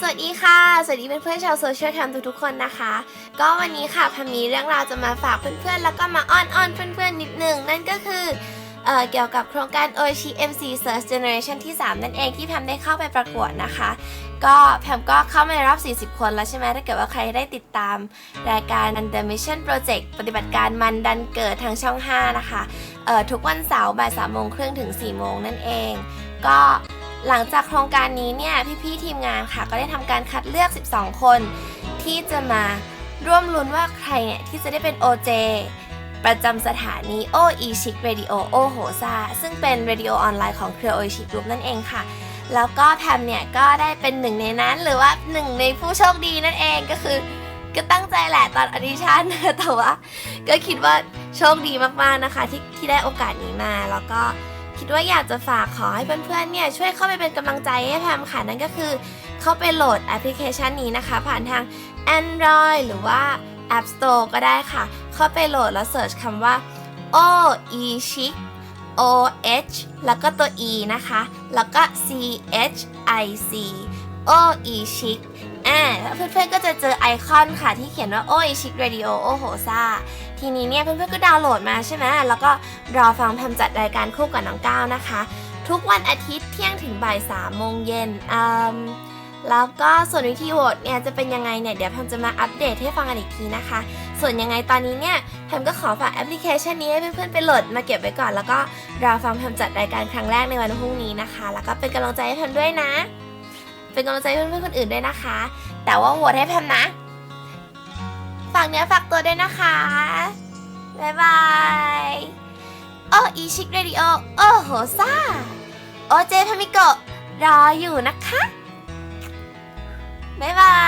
สวัสดีค่ะ สวัสดีเพื่อนๆชาวโซเชียลแคมทุกๆคนนะคะ ก็วันนี้ค่ะพามีเรื่องราวจะมาฝากเพื่อนๆ แล้วก็มาอ้อนๆเพื่อนๆ นิดหนึ่งนั่นก็คือเอ่อเกี่ยวกับโครงการ OCMC Search Generation ที่ 3 นั่นเองที่แพมได้เข้าไปประกวดนะคะ ก็แพมก็เข้ามาในรอบ 40 คนแล้วใช่ไหมถ้าเกิดว่าใครได้ติดตามรายการ The Mission Project ปฏิบัติการมันดันเกิดทางช่อง 5 นะคะเอ่อทุกวันเสาร์บ่าย3โมงครึ่งถึง4โมงนั่นเอง ก็ หลังจากโครงการนี้เนี่ยพี่ๆทีมงานค่ะ ก็ได้ทำการคัดเลือก 12 คน ที่จะมาร่วมลุ้นว่าใครเนี่ยที่จะได้เป็น OJ ประจำสถานี o e c h i c Radio โอโอโหซาซึ่งเป็นเรดิโอออนไลน์ของเครือ o e c h i c Group นั่นเองค่ะ แล้วก็แพมเนี่ยก็ได้เป็นหนึ่งในนั้น หรือว่าหนึ่งในผู้โชคดีนั่นเองก็คือ ก็ตั้งใจแหละตอนออดิชั่นแต่ว่าก็คิดว่าโชคดีมากๆนะคะที่ที่ได้โอกาสนี้มาแล้วก็ คิดว่าอยากจะฝากขอให้เพื่อนๆเนี่ยช่วยเข้าไปเป็นกำลังใจให้แพมค่ะนั่นก็คือ เข้าไปโหลดแอปพลิเคชันนี้นะคะ ผ่านทาง Android หรือว่า App Store ก็ได้ค่ะ เข้าไปโหลดแล้วเสิร์ชคำว่า O E Chic O H แล้วก็ตัว E นะคะ แล้วก็ C H I C O E Chic อ่าเพื่อนๆก็จะเจอไอคอนค่ะที่เขียนว่า O E Chic Radio โอโหซ่า ทีนี้เนี่ยเพื่อนๆก็ดาวน์โหลดมาใช่ไหมแล้วก็รอฟังแพมจัดรายการคู่กับน้องก้าวนะคะ ทุกวันอาทิตย์เที่ยงถึงบ่ายสามโมงเย็นแล้วก็ส่วนวิธีโหวตเนี่ยจะเป็นยังไงเนี่ยเดี๋ยวแพมจะมาอัปเดตให้ฟังกันอีกทีนะคะ ส่วนยังไงตอนนี้เนี่ยแพมก็ขอฝากแอปพลิเคชันนี้ให้เพื่อนๆไปโหลดมาเก็บไว้ก่อน แล้วก็รอฟังแพมจัดรายการครั้งแรกในวันพรุ่งนี้นะคะ แล้วก็เป็นกำลังใจให้แพมด้วยนะ เป็นกำลังใจให้เพื่อนๆคนอื่นด้วยนะคะ แต่ว่าโหวตให้แพมนะ ฝากเนื้อฝากตัวด้วยนะคะ บ๊ายบาย โออีชิคเรดิโอ โอ้โหซ่า โอเจพามิโกะรออยู่นะคะ บ๊ายบา